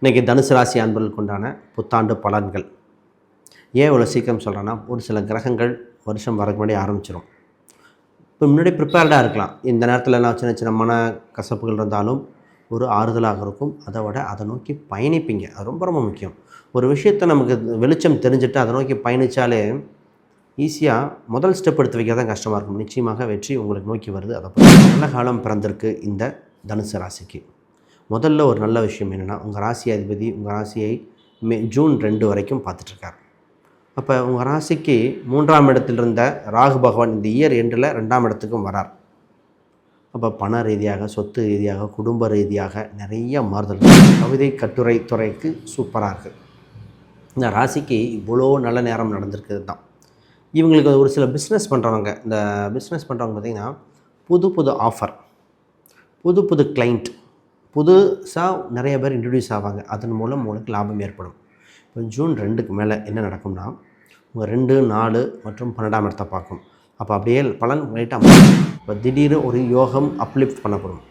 இன்றைக்கி தனுசு ராசி அன்பர்களுக்கு உண்டான புத்தாண்டு பலன்கள். ஏன் இவ்வளோ சீக்கிரம் சொல்கிறேன்னா ஒரு சில கிரகங்கள் வருஷம் வரக்கு முன்னாடி ஆரம்பிச்சிடும் இப்போ முன்னாடி ப்ரிப்பேர்டாக இருக்கலாம். இந்த நேரத்தில் எல்லாம் சின்ன சின்ன மன கசப்புகள் இருந்தாலும் ஒரு ஆறுதலாக இருக்கும். அதை விட அதை நோக்கி பயணிப்பீங்க. அது ரொம்ப ரொம்ப முக்கியம். ஒரு விஷயத்தை நமக்கு வெளிச்சம் தெரிஞ்சுட்டு அதை நோக்கி பயணித்தாலே ஈஸியாக முதல் ஸ்டெப் எடுத்து வைக்க தான் கஷ்டமாக இருக்கும். நிச்சயமாக வெற்றி உங்களுக்கு நோக்கி வருது. அதை பற்றி நல்ல காலம் பிறந்திருக்கு இந்த தனுசு ராசிக்கு. முதல்ல ஒரு நல்ல விஷயம் என்னென்னா உங்கள் ராசி அதிபதி உங்கள் ராசியை மே ஜூன் ரெண்டு வரைக்கும் பார்த்துட்ருக்காரு. அப்போ உங்கள் ராசிக்கு மூன்றாம் இடத்தில் இருந்த ராகு பகவான் இந்த இயர் எண்டில் ரெண்டாம் இடத்துக்கும் வரார். அப்போ பண ரீதியாக சொத்து ரீதியாக குடும்ப ரீதியாக நிறைய மாறுதல். கவிதை கட்டுரை துறைக்கு சூப்பராக இருக்குது இந்த ராசிக்கு இவ்வளோ நல்ல நேரம் நடந்திருக்குது தான். இவங்களுக்கு ஒரு சில பிஸ்னஸ் பண்ணுறவங்க இந்த பிஸ்னஸ் பண்ணுறவங்க பார்த்திங்கன்னா புது புது ஆஃபர் புது புது கிளைண்ட் புதுசாக நிறைய பேர் இன்ட்ரடியூஸ் ஆவாங்க. அதன் மூலம் உங்களுக்கு லாபம் ஏற்படும். இப்போ ஜூன் ரெண்டுக்கு மேலே என்ன நடக்கும்னா உங்கள் ரெண்டு நாலு மற்றும் பன்னெண்டாம் இடத்தை பார்க்கும். அப்போ அப்படியே பலன் ரைட்டாக இப்போ திடீர்னு ஒரு யோகம் அப்லிஃப்ட் பண்ணப்படும்.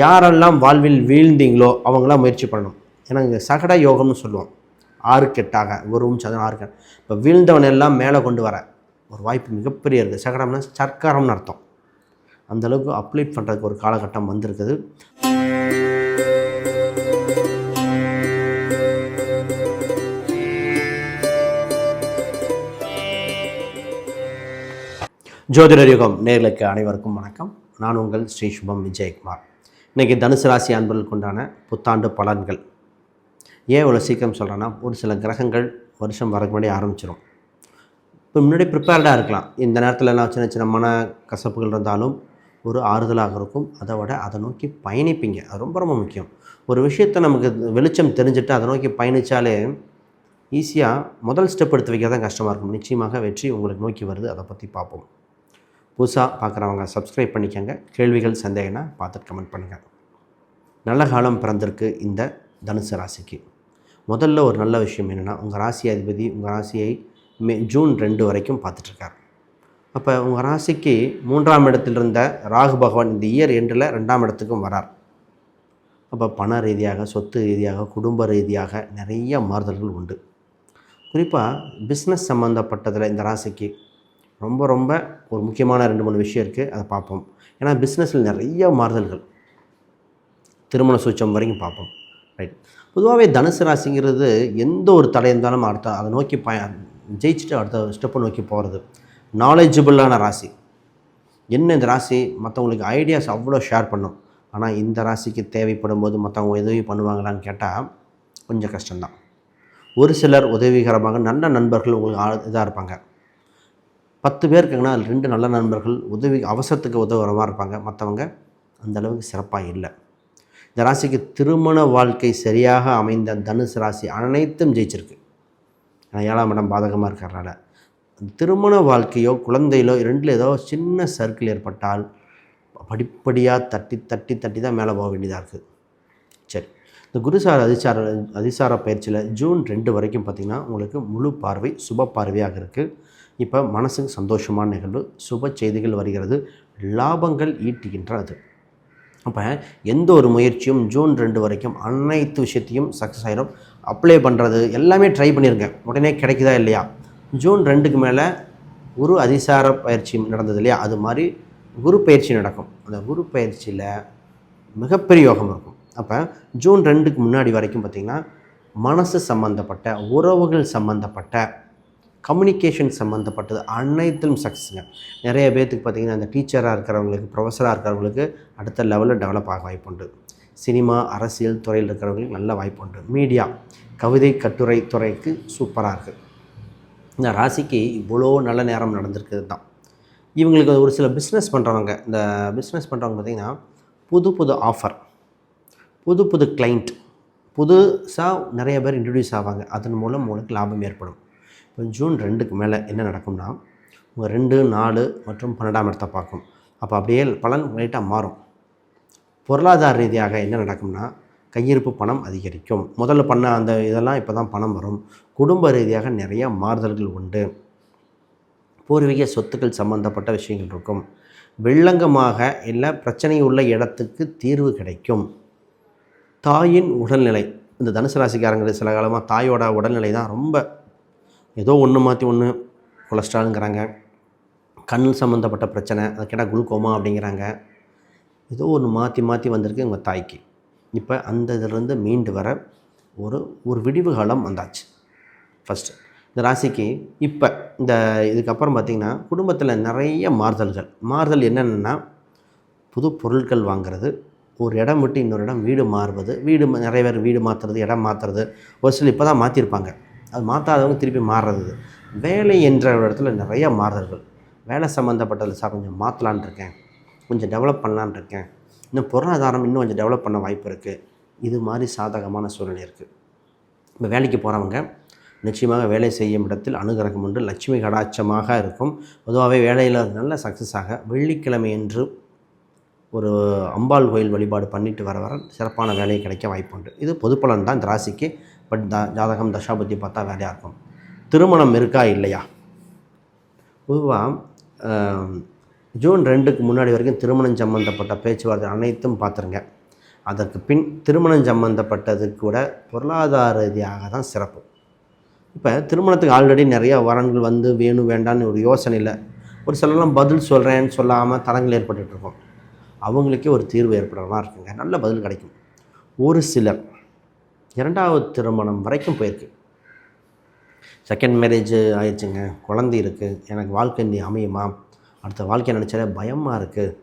யாரெல்லாம் வாழ்வில் வீழ்ந்தீங்களோ அவங்களாம் முயற்சி பண்ணணும். ஏன்னா இங்கே சகட யோகம்னு சொல்லுவோம். ஆறு கெட்டாக குருவும் சதன் ஆறு இப்போ வீழ்ந்தவன் எல்லாம் மேலே கொண்டு வர ஒரு வாய்ப்பு மிகப்பெரிய இருக்குது சகடம்னா சர்க்காரம்னு அர்த்தம். அந்தளவுக்கு அப்லேட் பண்ணுறதுக்கு ஒரு காலகட்டம் வந்திருக்குது. ஜோதிடர் யுகம் நேர்களுக்கு அனைவருக்கும் வணக்கம். நான் உங்கள் ஸ்ரீ சுபம் விஜயகுமார். இன்றைக்கி தனுசு ராசி அன்பர்களுக்குண்டான புத்தாண்டு பலன்கள். ஏன் இவ்வளோ சீக்கிரம் சொல்கிறேன்னா ஒரு சில கிரகங்கள் வருஷம் வரக்கு முன்னாடி ஆரம்பிச்சிடும் இப்போ முன்னாடி ப்ரிப்பேர்டாக இருக்கலாம். இந்த நேரத்தில் எல்லாம் சின்ன சின்ன மன கசப்புகள் இருந்தாலும் ஒரு ஆறுதலாக இருக்கும். அதை விட அதை நோக்கி பயணிப்பீங்க. அது ரொம்ப ரொம்ப முக்கியம். ஒரு விஷயத்தை நமக்கு வெளிச்சம் தெரிஞ்சுட்டு அதை நோக்கி பயணித்தாலே ஈஸியாக முதல் ஸ்டெப் எடுத்து வைக்க தான் கஷ்டமாக இருக்கும். நிச்சயமாக வெற்றி உங்களுக்கு நோக்கி வருது. அதை பற்றி பார்ப்போம். புதுசாக பார்க்குறவங்க சப்ஸ்கிரைப் பண்ணிக்கோங்க. கேள்விகள் சந்தேகம்னா பார்த்துட்டு கமெண்ட் பண்ணுங்கள் நல்ல காலம் பிறந்திருக்கு இந்த தனுசு ராசிக்கு. முதல்ல ஒரு நல்ல விஷயம் என்னென்னா உங்கள் ராசி அதிபதி உங்கள் ராசியை மே ஜூன் ரெண்டு வரைக்கும் பார்த்துட்ருக்கார். அப்போ உங்கள் ராசிக்கு மூன்றாம் இடத்தில் இருந்த ராகு பகவான் இந்த இயர் எண்டில் ரெண்டாம் இடத்துக்கும் வரார். அப்போ பண ரீதியாக சொத்து ரீதியாக குடும்ப ரீதியாக நிறைய மாறுதல்கள் உண்டு. குறிப்பாக பிஸ்னஸ் சம்மந்தப்பட்டதில் இந்த ராசிக்கு ரொம்ப ரொம்ப ஒரு முக்கியமான ரெண்டு மூணு விஷயம் இருக்குது அதை பார்ப்போம். ஏன்னா பிஸ்னஸில் நிறைய மாறுதல்கள். திருமண சூச்சம் வரைக்கும் பார்ப்போம். ரைட் பொதுவாகவே தனுசு ராசிங்கிறது எந்த ஒரு தடை இருந்தாலும் அடுத்த அதை நோக்கி ப ஜெயிச்சுட்டு அடுத்த ஸ்டெப்பை நோக்கி போகிறது நாலேஜபிளான ராசி. என்ன இந்த ராசி? மற்றவங்களுக்கு ஐடியாஸ் அவ்வளோ ஷேர் பண்ணும். ஆனால் இந்த ராசிக்கு தேவைப்படும் போது மற்றவங்க உதவி பண்ணுவாங்களான்னு கேட்டால் கொஞ்சம் கஷ்டம்தான். ஒரு சிலர் உதவிகரமாக நல்ல நண்பர்கள் உங்களுக்கு இதாக இருப்பாங்க. பத்து பேர் இருக்காங்கன்னா அதில் ரெண்டு நல்ல நண்பர்கள் உதவி அவசரத்துக்கு உதவுறமாக இருப்பாங்க. மற்றவங்க அந்த அளவுக்கு சிறப்பாக இல்லை. இந்த ராசிக்கு திருமண வாழ்க்கை சரியாக அமைந்த தனுசு ராசி அனைத்தும் ஜெயிச்சிருக்கு. ஏன்னா ஏழாம் இடம் பாதகமாக இருக்கிறனால திருமண வாழ்க்கையோ குழந்தையிலோ ரெண்டில் ஏதோ சின்ன சர்க்கிள் ஏற்பட்டால் படிப்படியாக தட்டி தட்டி தட்டி தான் மேலே போக வேண்டியதாக இருக்குது சரி. இந்த குருசார அதிசார அதிசார பயிற்சியில் ஜூன் ரெண்டு வரைக்கும் பார்த்திங்கன்னா உங்களுக்கு முழு பார்வை சுப பார்வையாக இருக்குது இப்போ மனசுக்கு சந்தோஷமான நிகழ்வு சுப செய்திகள் வருகிறது லாபங்கள் ஈட்டுகின்றது. அப்போ எந்த ஒரு முயற்சியும் ஜூன் ரெண்டு வரைக்கும் அனைத்து விஷயத்தையும் சக்ஸஸ் ஆகிடும் அப்ளை பண்ணுறது எல்லாமே ட்ரை பண்ணியிருங்க உடனே கிடைக்குதா இல்லையா? ஜூன் ரெண்டுக்கு மேலே குரு அதிசார பயிற்சி நடந்தது இல்லையா? அது மாதிரி குரு பயிற்சி நடக்கும். அந்த குரு பயிற்சியில் மிகப்பெரிய யோகம் இருக்கும். அப்போ ஜூன் ரெண்டுக்கு முன்னாடி வரைக்கும் பார்த்திங்கன்னா மனசு சம்மந்தப்பட்ட உறவுகள் சம்மந்தப்பட்ட கம்யூனிகேஷன் சம்மந்தப்பட்டது அனைத்திலும் சக்ஸஸுங்க நிறைய பேர்த்துக்கு பார்த்திங்கன்னா அந்த டீச்சராக இருக்கிறவங்களுக்கு ப்ரொஃபஸராக இருக்கிறவங்களுக்கு அடுத்த லெவலில் டெவலப் ஆக வாய்ப்புண்டு சினிமா அரசியல் துறையில் இருக்கிறவங்களுக்கு நல்ல வாய்ப்புண்டு மீடியா கவிதை கட்டுரை துறைக்கு சூப்பராக இருக்குது இந்த ராசிக்கு இவ்வளோ நல்ல நேரம் நடந்திருக்குது தான். இவங்களுக்கு ஒரு சில பிஸ்னஸ் பண்ணுறவங்க இந்த பிஸ்னஸ் பண்ணுறவங்க பார்த்திங்கன்னா புது புது ஆஃபர் புது புது கிளைண்ட் புதுசாக நிறைய பேர் இன்ட்ரடியூஸ் ஆவாங்க. அதன் மூலம் உங்களுக்கு லாபம் ஏற்படும். இப்போ ஜூன் ரெண்டுக்கு மேலே என்ன நடக்கும்னா உங்கள் ரெண்டு நாலு மற்றும் பன்னெண்டாம் இடத்தை பார்க்கும். அப்போ அப்படியே பலன் லைட்டாக மாறும். பொருளாதார ரீதியாக என்ன நடக்கும்னா கையிருப்பு பணம் அதிகரிக்கும். முதல்ல பண்ண அந்த இதெல்லாம் இப்போ தான் பணம் வரும். குடும்ப ரீதியாக நிறைய மாறுதல்கள் உண்டு. பூர்வீக சொத்துக்கள் சம்பந்தப்பட்ட விஷயங்கள் இருக்கும். வெள்ளங்கமாக இல்லை பிரச்சனை உள்ள இடத்துக்கு தீர்வு கிடைக்கும். தாயின் உடல்நிலை. இந்த தனுசு ராசிக்காரங்களுக்கு சில காலமாக தாயோட உடல்நிலை தான் ரொம்ப ஏதோ ஒன்று மாற்றி ஒன்று கொலஸ்ட்ராலுங்கிறாங்க. கண் சம்மந்தப்பட்ட பிரச்சனை அதை கேட்டால் குளுக்கோமா அப்படிங்கிறாங்க. ஏதோ ஒன்று மாற்றி மாற்றி வந்திருக்கு உங்கள் தாய்க்கு. இப்போ அந்த இதிலேருந்து மீண்டு வர ஒரு ஒரு விடிவு காலம் வந்தாச்சு. ஃபஸ்ட்டு இந்த ராசிக்கு இப்போ இந்த இதுக்கப்புறம் பார்த்திங்கன்னா குடும்பத்தில் நிறைய மாறுதல்கள். மாறுதல் என்னென்னா புது பொருட்கள் வாங்கிறது ஒரு இடம் விட்டு இன்னொரு இடம் வீடு மாறுவது வீடு நிறைய பேர் வீடு மாற்றுறது இடம் மாற்றுறது ஒரு சில இப்போ தான் மாற்றிருப்பாங்க அது மாற்றாதவங்க திருப்பி மாறுறது. வேலை என்ற ஒரு இடத்துல நிறையா மாறுதல்கள். வேலை சம்மந்தப்பட்டது சார் கொஞ்சம் மாற்றலான் இருக்கேன். கொஞ்சம் டெவலப் பண்ணலான் இருக்கேன். இன்னும் பொருளாதாரம் இன்னும் கொஞ்சம் டெவலப் பண்ண வாய்ப்பு இருக்குது இது மாதிரி சாதகமான சூழ்நிலை இருக்குது இப்போ வேலைக்கு போகிறவங்க நிச்சயமாக வேலை செய்யும் இடத்தில் அனுகிரகம் உண்டு. லட்சுமி கடாட்சமாக இருக்கும். பொதுவாகவே வேலையில் நல்ல சக்ஸஸ் ஆக வெள்ளிக்கிழமை என்று ஒரு அம்பாள் கோயில் வழிபாடு பண்ணிட்டு வர வர சிறப்பான வேலை கிடைக்க வாய்ப்பு உண்டு. இது பொதுப்பலன் தான் இந்த ராசிக்கு. பட் த ஜாதகம் தசாபதி பார்த்தா வேலையாக இருக்கும். திருமணம் இருக்கா இல்லையா? பொதுவாக ஜூன் ரெண்டுக்கு முன்னாடி வரைக்கும் திருமணம் சம்மந்தப்பட்ட பேச்சுவார்த்தை அனைத்தும் பார்த்துருங்க. அதற்கு பின் திருமணம் சம்மந்தப்பட்டது கூட பொருளாதார ரீதியாக தான் சிறப்பு. இப்போ திருமணத்துக்கு ஆல்ரெடி நிறையா வரன்கள் வந்து வேணும் வேண்டான்னு ஒரு யோசனை இல்லை. ஒரு சிலர்லாம் பதில் சொல்கிறேன்னு சொல்லாமல் தடங்கள் ஏற்பட்டுருக்கோம் அவங்களுக்கே ஒரு தீர்வு ஏற்படுறதா இருக்குங்க. நல்ல பதில் கிடைக்கும். ஒரு சிலர் இரண்டாவது திருமணம் வரைக்கும் போயிருக்கு. செகண்ட் மேரேஜ் ஆயிடுச்சுங்க. குழந்தை இருக்குது எனக்கு வாழ்க்கை நீ அமையுமா? அடுத்த வாழ்க்கை நினச்சாலே பயமாக இருக்குது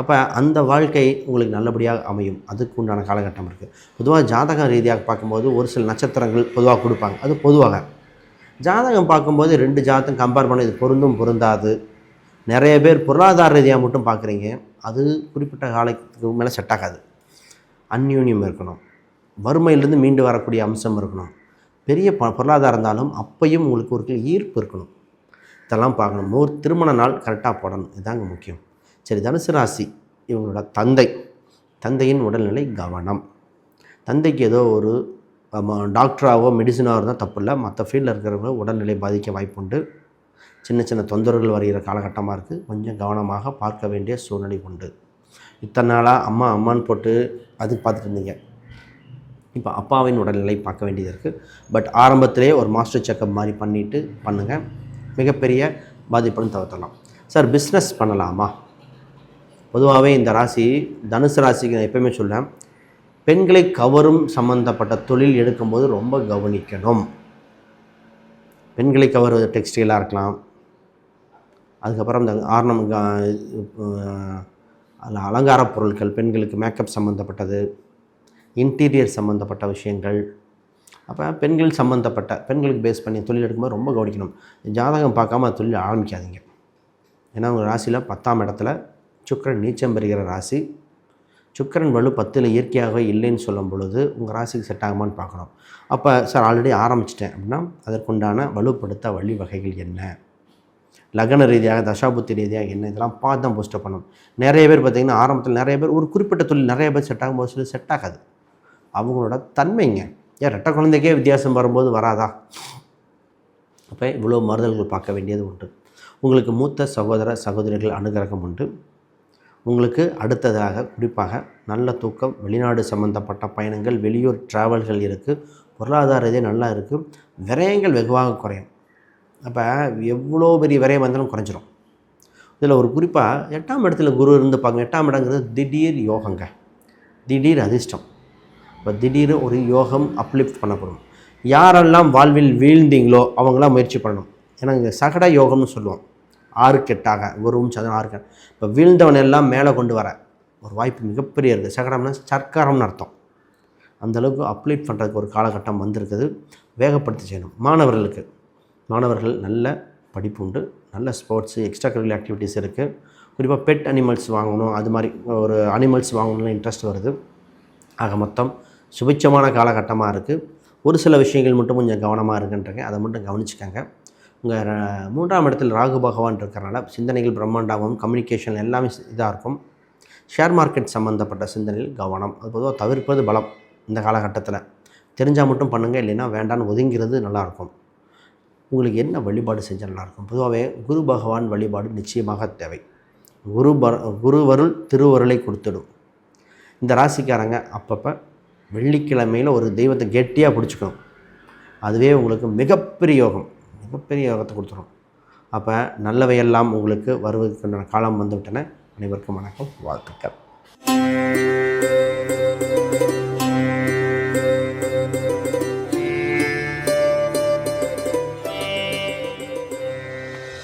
அப்போ அந்த வாழ்க்கை உங்களுக்கு நல்லபடியாக அமையும். அதுக்கு உண்டான காலகட்டம் இருக்குது பொதுவாக ஜாதகம் ரீதியாக பார்க்கும்போது ஒரு சில நட்சத்திரங்கள் பொதுவாக கொடுப்பாங்க. அது பொதுவாக. ஜாதகம் பார்க்கும்போது ரெண்டு ஜாதகம் கம்பேர் பண்ண இது பொருந்தும் பொருந்தாது. நிறைய பேர் பொருளாதார ரீதியாக மட்டும் பார்க்குறீங்க. அது குறிப்பிட்ட காலத்துக்கு மேலே செட் ஆகாது. அந்யூன்யம் இருக்கணும். வறுமையிலேருந்து மீண்டு வரக்கூடிய அம்சம் இருக்கணும். பெரிய ப பொருளாதாரம் இருந்தாலும் அப்பையும் உங்களுக்கு ஒரு ஈர்ப்பு இருக்கணும். இதெல்லாம் பார்க்கணும். ஒரு திருமண நாள் கரெக்டாக போடணும். இதுதாங்க முக்கியம். சரி தனுசு ராசி இவங்களோட தந்தை. தந்தையின் உடல்நிலை கவனம். தந்தைக்கு ஏதோ ஒரு டாக்டராகவோ மெடிசனாகவோ இருந்தால் தப்பு இல்லை. மற்ற ஃபீல்டில் இருக்கிறவங்க உடல்நிலை பாதிக்க வாய்ப்புண்டு. சின்ன சின்ன தொந்தரவுகள் வருகிற காலகட்டமாக இருக்குது கொஞ்சம் கவனமாக பார்க்க வேண்டிய சூழ்நிலை உண்டு. இத்தனை நாளாக அம்மா அம்மான்னு போட்டு அது பார்த்துட்டு இருந்தீங்க. இப்போ அப்பாவின் உடல்நிலை பார்க்க வேண்டியது இருக்குது பட் ஆரம்பத்திலே ஒரு மாஸ்டர் செக்கப் மாதிரி பண்ணிவிட்டு பண்ணுங்கள் மிகப்பெரிய பாதிப்புன்னு தவிர்த்தலாம் சார் பிஸ்னஸ் பண்ணலாமா? பொதுவாகவே இந்த ராசி தனுசு ராசிக்கு நான் எப்பயுமே சொல்லேன் பெண்களை கவரும் சம்பந்தப்பட்ட தொழில் எடுக்கும்போது ரொம்ப கவனிக்கணும். பெண்களை கவர்வது டெக்ஸ்டைலாக இருக்கலாம். அதுக்கப்புறம் இந்த ஆர்னம் அதில் அலங்கார பொருட்கள் பெண்களுக்கு மேக்கப் சம்மந்தப்பட்டது இன்டீரியர் சம்மந்தப்பட்ட விஷயங்கள். அப்போ பெண்கள் சம்மந்தப்பட்ட பெண்களுக்கு பேஸ் பண்ணி தொழில் எடுக்கும்போது ரொம்ப கவனிக்கணும். ஜாதகம் பார்க்காம தொழில் ஆரம்பிக்காதீங்க. ஏன்னா உங்கள் ராசியில் பத்தாம் இடத்துல சுக்கிரன் நீச்சம் பெறுகிற ராசி. சுக்கிரன் வலு பத்தில் இயற்கையாகவே இல்லைன்னு சொல்லும் பொழுது உங்கள் ராசிக்கு செட் ஆகுமான்னு பார்க்கணும். அப்போ சார் ஆல்ரெடி ஆரம்பிச்சிட்டேன் அப்படின்னா அதற்குண்டான வலுப்படுத்த வழிவகைகள் என்ன? லக்ன ரீதியாக தசாபுத்தி ரீதியாக என்ன? இதெல்லாம் பார்த்து தான் போஸ்டர் பண்ணணும். நிறைய பேர் பார்த்திங்கன்னா ஆரம்பத்தில் நிறைய பேர் ஒரு குறிப்பிட்ட தொழில் நிறைய பேர் செட் ஆகும்போது போது செட் ஆகாது. அவங்களோட தன்மைங்க. ஏன் ரெட்டை குழந்தைக்கே வித்தியாசம் வரும்போது வராதா? அப்போ இவ்வளோ மாறுதல்கள் பார்க்க வேண்டியது உண்டு. உங்களுக்கு மூத்த சகோதர சகோதரிகள் அனுகிரகம் உண்டு. உங்களுக்கு அடுத்ததாக குறிப்பாக நல்ல தூக்கம் வெளிநாடு சம்பந்தப்பட்ட பயணங்கள் வெளியூர் டிராவல்கள் இருக்குது பொருளாதார இதே நல்லா இருக்குது விரயங்கள் வெகுவாக குறையும். அப்போ எவ்வளோ பெரிய விரயம் வந்தாலும் குறைஞ்சிரும். இதில் ஒரு குறிப்பாக எட்டாம் இடத்துல குரு இருந்து பார்க்க எட்டாம் இடங்கிறது திடீர் யோகங்க. திடீர் அதிர்ஷ்டம். இப்போ திடீர்னு ஒரு யோகம் அப்லிஃப்ட் பண்ணப்படும். யாரெல்லாம் வாழ்வில் வீழ்ந்தீங்களோ அவங்களாம் முயற்சி பண்ணணும். ஏன்னா இங்கே சகட யோகம்னு சொல்லுவோம். ஆறுக்கு எட்டாக குருவும் ஆறு ஆறுக்கு இப்போ வீழ்ந்தவன் எல்லாம் மேலே கொண்டு வர ஒரு வாய்ப்பு மிகப்பெரிய இருக்குது சகடம்னா சர்க்காரம்னு அர்த்தம். அந்தளவுக்கு அப்ளீட் பண்ணுறதுக்கு ஒரு காலகட்டம் வந்திருக்குது. வேகப்படுத்தி செய்யணும். மாணவர்களுக்கு மாணவர்கள் நல்ல படிப்பு உண்டு. நல்ல ஸ்போர்ட்ஸு எக்ஸ்ட்ரா கரிக்குலர் ஆக்டிவிட்டீஸ் இருக்குது குறிப்பாக பெட் அனிமல்ஸ் வாங்கணும். அது மாதிரி ஒரு அனிமல்ஸ் வாங்கணும்னு இன்ட்ரெஸ்ட் வருது. ஆக மொத்தம் சுபிட்சமான காலகட்டமாக இருக்குது. ஒரு சில விஷயங்கள் மட்டும் கொஞ்சம் கவனமாக இருக்குன்றங்க அதை மட்டும் கவனிச்சுக்கோங்க. உங்கள் மூன்றாம் இடத்தில் ராகு பகவான் இருக்கிறனால சிந்தனைகள் பிரம்மாண்டாகவும் கம்யூனிகேஷன் எல்லாமே இதாக இருக்கும். ஷேர் மார்க்கெட் சம்மந்தப்பட்ட சிந்தனையில் கவனம். அது பொதுவாக தவிர்ப்பது பலம் இந்த காலகட்டத்தில். தெரிஞ்சால் மட்டும் பண்ணுங்கள் இல்லைன்னா வேண்டான்னு ஒதுங்கிறது நல்லாயிருக்கும் உங்களுக்கு என்ன வழிபாடு செஞ்சால் நல்லாயிருக்கும் பொதுவாகவே குரு பகவான் வழிபாடு நிச்சயமாக தேவை. குரு பர குருவருள் திருவருளை கொடுத்துடும். இந்த ராசிக்காரங்க அப்பப்போ வெள்ளிக்கிழமையில் ஒரு தெய்வத்தை கெட்டியாக பிடிச்சிக்கணும். அதுவே உங்களுக்கு மிகப்பெரிய யோகம். மிகப்பெரிய யோகத்தை கொடுத்துரும். அப்போ நல்லவையெல்லாம் உங்களுக்கு வருவதற்குண்டான காலம் வந்துவிட்டன. அனைவருக்கும் வணக்கம். வாழ்த்துக்கள்.